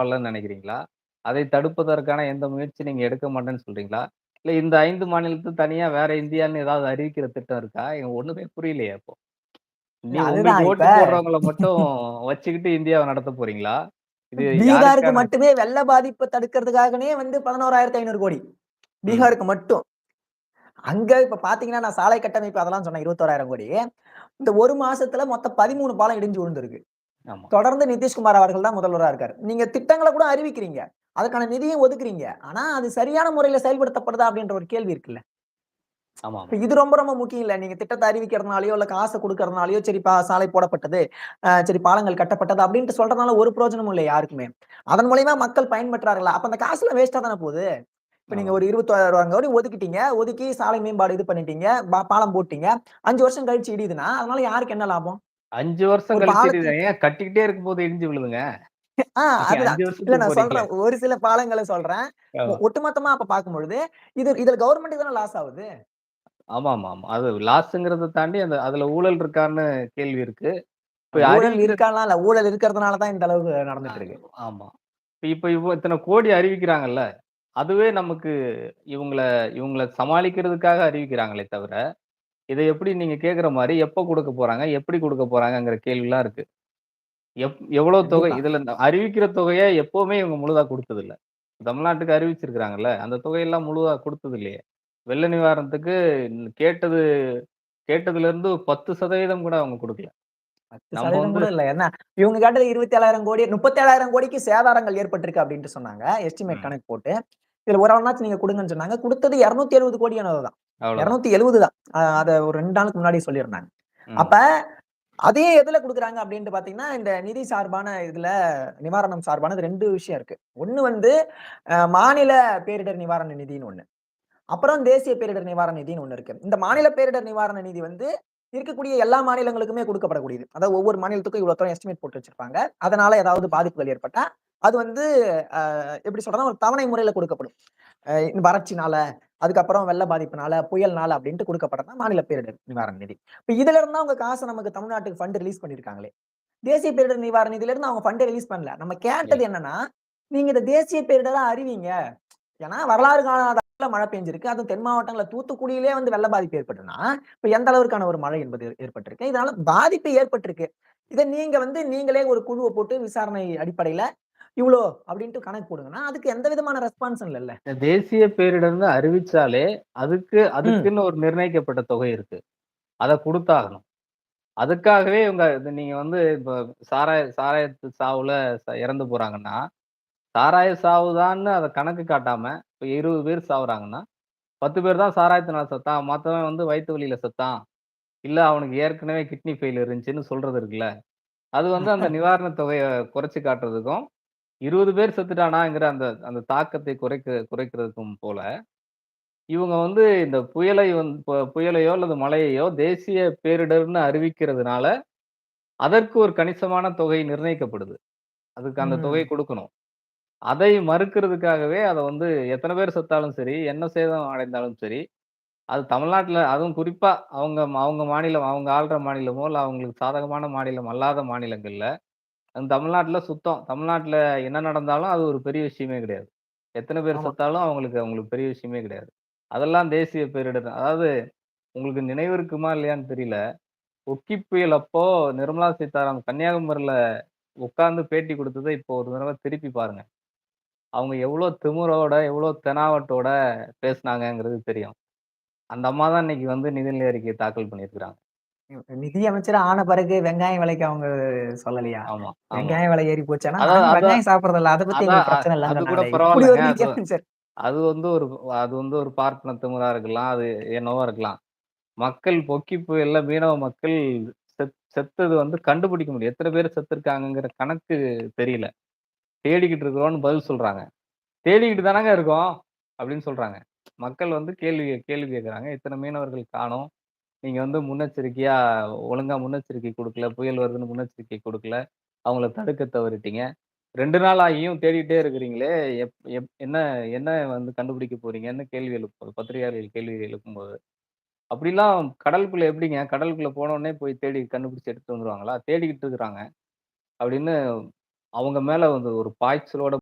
பலன்னு நெனைக்கிறீங்களா? அதை தடுப்பதற்கான எந்த முயற்சி நீங்க எடுக்க மாட்டேன்னு சொல்றீங்களா? இல்ல இந்த 5 மாநிலத்த தனியா வேற இந்தியான்னு ஏதாவது அறிவிக்கிற திட்டம் இருக்கா? எனக்கு ஒண்ணுமே புரியலையே இப்ப ஓட்டு போடுறவங்கள மட்டும் வச்சுக்கிட்டு இந்தியாவ நடத்த போறீங்களா? இது பீகாருக்கு மட்டுமே வெள்ள பாதிப்ப தடுக்கிறதுக்காகனே வந்து 11,500 கோடி. ம். பீகாருக்கு மட்டும். அங்க இப்ப பார்த்தீங்கன்னா, நான் சாலை கட்டமைப்பு அதெல்லாம் சொன்னேன் 21,000 கோடி. இந்த 1 மாசத்துல மொத்தம் 13 பாலம் இடிஞ்சு விழுந்திருக்கு. தொடர்ந்து நிதிஷ்குமார் அவர்கள் தான் முதல்வரா இருக்காரு. நீங்க திட்டங்கள கூட அறிவிக்கிறீங்க. அதுக்கான நிதியும் ஒதுக்குறீங்க. ஆனா, அது சரியான முறையில செயல்படுத்தப்படுதா அப்படின்ற ஒரு கேள்வி இருக்குல்ல. இது ரொம்ப ரொம்ப முக்கியம் இல்ல. நீங்க திட்டத்த அறிவிக்கிறதுனாலயோ, இல்ல காச குடுக்கறதுனாலயோ, சரி பா சாலை போடப்பட்டது, சரி பாலங்கள் கட்டப்பட்டது அப்படின்ட்டு சொல்றதுனால ஒரு பிரயோஜனமும் இல்ல யாருக்குமே. அதன் மூலியமா மக்கள் பயன்பெற்றார்களா? அப்ப அந்த காசுலாம் வேஸ்ட்டா தானே போகுது. இப்ப நீங்க. ஒரு 21,000 கோடி ஒதுக்கிட்டீங்க. ஒதுக்கி சாலை மேம்பாடு இது பண்ணிட்டீங்க. பாலம் போட்டீங்க. 5 வருஷம் கழிச்சு இடியுதுன்னா, அதனால யாருக்கு என்ன லாபம்? 5 வருஷம் கழிச்சு. ஏன் கட்டிக்கிட்டே இருக்கும்போது இடிஞ்சு விழுதுங்க. ஆ நீங்க அதுதான். 5 இல்ல வருஷத்துக்கு நான். சொல்றேன். ஒரு சில பாலங்கள சொல்றேன். ஆமா. ஒட்டுமொத்தமா அப்ப பார்க்கும்பொழுது, இது இதுல கவர்ன்மென்ட்க்கு தானே லாஸ் ஆவுது. ஆமாமாமா. அது லாஸ்ங்கிறத தாண்டி அந்த அதுல ஊழல் இருக்கான்னு கேள்வி இருக்கு. இப்ப ஊழல் இருக்கான்லாம் இல்ல. ஊழல் இருக்கிறதுனால தான் இந்த அளவுக்கு நடந்துட்டு இருக்கு. ஆமா. இப்ப இவ்வ இத்தன கோடி அறிவிக்கிறாங்கல்ல. அதுவே நமக்கு இவங்கள இவங்கள சமாளிக்கிறதுக்காக அறிவிக்கிறாங்களே தவிர, இத எப்படி நீங்க கேட்கிற மாரி எப்ப குடுக்க போறாங்க? எப்படி குடுக்க போறாங்கங்கிற கேள்விலாம் இருக்கு. எப் எவ்வளோ தொகை? இதுல இந்த அறிவிக்கிற தொகைய எப்பவுமே இவங்க முழுதா குடுத்ததில்ல. தமிழ்நாட்டுக்கு அறிவிச்சிருக்கிறாங்கல்ல. அந்த தொகையெல்லாம் முழுதா குடுத்தது இல்லையே. வெள்ள நிவாரணத்துக்கு கேட்டது கேட்டதுலருந்து 10% கூட அவங்க குடுக்கல. நம்ம 10% வந்து கூட இல்ல. என்ன இவங்க கேட்டது 27,000 கோடி 37,000 கோடிக்கு சேதாரங்கள் ஏற்பட்டிருக்கு அப்டின்ட்டு சொன்னாங்க. எஸ்டிமேட். கணக்கு போட்டு. இதுல ஒரு ஆள்னாச்சும் நீங்க குடுங்கன்னு சொன்னாங்க. குடுத்தது 270 கோடி என்னவோ தான். அவ்வளோதான். 270 தான். அத ஒரு 2 நாளுக்கு முன்னாடி சொல்லியிருந்தாங்க. அப்ப. அதே எதுல குடுக்குறாங்க அப்டின்ட்டு பார்த்தீங்கன்னா, இந்த நிதி சார்பான இதுல நிவாரணம் சார்பானது 2 விஷயம் இருக்கு. ஒண்ணு வந்து மாநில பேரிடர் நிவாரண நிதின்னு ஒண்ணு. அப்புறம் தேசிய பேரிடர் நிவாரண நிதின்னு ஒண்ணு இருக்கு. இந்த மாநில பேரிடர் நிவாரண நிதி வந்து இருக்கக்கூடிய எல்லா மாநிலங்களுக்குமே குடுக்கப்படக்கூடியது. அதாவது ஒவ்வொரு மாநிலத்துக்கும் இவ்வளோ தூரம் எஸ்டிமேட் போட்டு வச்சிருப்பாங்க. அதனால ஏதாவது பாதிப்புகள் ஏற்பட்டா, அது வந்து எப்படி சொல்றதுன்னா, ஒரு தவணை முறையில குடுக்கப்படும். வறட்சினால, அதுக்கப்புறம் வெள்ள பாதிப்புனால, புயல்னால அப்படின்ட்டு குடுக்கப்படுறது தான் மாநில பேரிடர் நிவாரண நிதி. இப்ப இதுல இருந்து அவங்க காச நமக்கு தமிழ்நாட்டுக்கு ஃபண்ட் ரிலீஸ் பண்ணியிருக்காங்களே. தேசிய பேரிடர் நிவாரண நிதியில இருந்து அவங்க ஃபண்டே ரிலீஸ் பண்ணல. நம்ம கேட்டது என்னன்னா, நீங்க இத தேசிய பேரிடரா அறிவிங்க. ஏன்னா வரலாறு காணாத மழை பெய்ஞ்சிருக்கு. அதுவும் தென் மாவட்டங்கள்ல தூத்துக்குடியிலே வந்து வெள்ள பாதிப்பு ஏற்பட்டுன்னா, இப்ப எந்த அளவிற்கான ஒரு மழை என்பது ஏற்பட்டிருக்கு. இதனால பாதிப்பு ஏற்பட்டிருக்கு. இத நீங்க வந்து நீங்களே ஒரு குழுவ போட்டு விசாரணை அடிப்படையில இவ்ளோ அப்டின்ட்டு கணக்கு போடுங்கன்னா, அதுக்கு எந்த விதமான ரெஸ்பான்ஸும் இல்லல்ல. தேசிய பேரிடர்ன்னு அறிவிச்சாலே, அதுக்கு. அதுக்குன்னு ஒரு நிர்ணயிக்கப்பட்ட தொகை இருக்கு. அத குடுத்தாகணும். அதுக்காகவே இவங்க நீங்க வந்து இப்ப சாராய சாராயத்து சாவுல இறந்து போறாங்கன்னா, சாராய சாவு தான்னு அத கணக்கு காட்டாம, இப்ப 20 பேர் சாவுறாங்கன்னா, 10 பேர் தான் சாராயத்தினால செத்தான். மத்தவன் வந்து வயித்து வலியில செத்தான். இல்ல அவனுக்கு ஏற்கனவே கிட்னி ஃபெயிலியர் இருந்துச்சுன்னு சொல்றது இருக்குல்ல. அது வந்து அந்த நிவாரணத் தொகைய குறைச்சு காட்டுறதுக்கும், 20 பேர் செத்துட்டானாங்கிற அந்த அந்த தாக்கத்தை குறைக்க குறைக்கிறதுக்கும் போல, இவங்க வந்து இந்த புயலை வந் பு புயலையோ அல்லது மழையையோ தேசிய பேரிடர்ன்னு அறிவிக்கிறதுனால, அதற்கு ஒரு கணிசமான தொகை நிர்ணயிக்கப்படுது. அதுக்கு அந்த தொகை. குடுக்கணும். அதை மறுக்கிறதுக்காகவே அத வந்து எத்தன பேர் செத்தாலும் சரி, என்ன சேதம் அடைந்தாலும் சரி, அது தமிழ்நாட்டுல அதுவும் குறிப்பா அவங்க அவங்க மாநிலம் அவங்க ஆள்ற மாநிலமோ, இல்ல அவங்களுக்கு சாதகமான மாநிலம் அல்லாத மாநிலங்கள்ல, தமிழ்நாட்டுல சுத்தம். தமிழ்நாட்டுல என்ன நடந்தாலும் அது ஒரு பெரிய விஷயமே கிடையாது. எத்தன பேர். செத்தாலும் அவங்களுக்கு அவங்களுக்கு பெரிய விஷயமே கிடையாது. அதெல்லாம் தேசிய பேரிடர். அதாவது உங்களுக்கு நினைவு இருக்குமா இல்லையான்னு தெரியல. ஒக்கி புயல் அப்போ நிர்மலா சீதாராமன் கன்னியாகுமரியில உட்கார்ந்து பேட்டி குடுத்தத இப்போ ஒரு தடவ திருப்பி பாருங்க. அவங்க எவ்ளோ திமிரோட, எவ்ளோ தெனாவட்டோட பேசுனாங்கங்கிறது தெரியும். அந்த அம்மா தான் இன்னைக்கு வந்து நிதிநிலை அறிக்கைய தாக்கல் பண்ணியிருக்கிறாங்க. நிதி அமைச்சர் ஆன பிறகு வெங்காயம் விலைக்கு அவங்க சொல்லலையா? ஆமா. வெங்காயம் விலை ஏறி அதான் வெங்காயம் சாப்பிடுறதில்ல. அத பத்தி பிரச்சனை நிதி அது வந்து ஒரு அது வந்து ஒரு பார்ப்பன திமிரா இருக்கலாம். அது என்னவோ இருக்கலாம். மக்கள் பொக்கி புயல்ல மீனவ மக்கள் செத் செத்தது வந்து கண்டுபிடிக்க முடியும். எத்தன பேர் செத்துருக்காங்கங்கிற கணக்கு தெரியல. தேடிக்கிட்டு இருக்கிறோம்னு பதில் சொல்றாங்க. தேடிக்கிட்டு தானங்க இருக்கோம் அப்படின்னு சொல்றாங்க. மக்கள் வந்து கேள்வி கேள்வி கேட்கறாங்க. இத்தன மீனவர்கள் காணோம். நீங்க வந்து முன்னெச்சரிக்கையா ஒழுங்கா முன்னெச்சரிக்கை கொடுக்கல புயல் வருதுன்னு முன்னெச்சரிக்கை கொடுக்கல அவங்கள தடுக்க தவறிட்டீங்க. ரெண்டு நாள் ஆகியும் தேடிட்டே இருக்கிறீங்களே! எப் எப் என்ன என்ன வந்து கண்டுபிடிக்க போறீங்கன்னு கேள்வி எழுப்பும் பத்திரிகையாளர்கள் கேள்வி எழுப்பும்போது. அப்படிலாம் கடலுக்குள்ள எப்படிங்க? கடலுக்குள்ள போனோடனே போய் தேடி கண்டுபிடிச்சு எடுத்து வந்துருவாங்களா? தேடிக்கிட்டு இருக்கிறாங்க. அப்படின்னு அவங்க மேல வந்து ஒரு பாய்ச்சலோட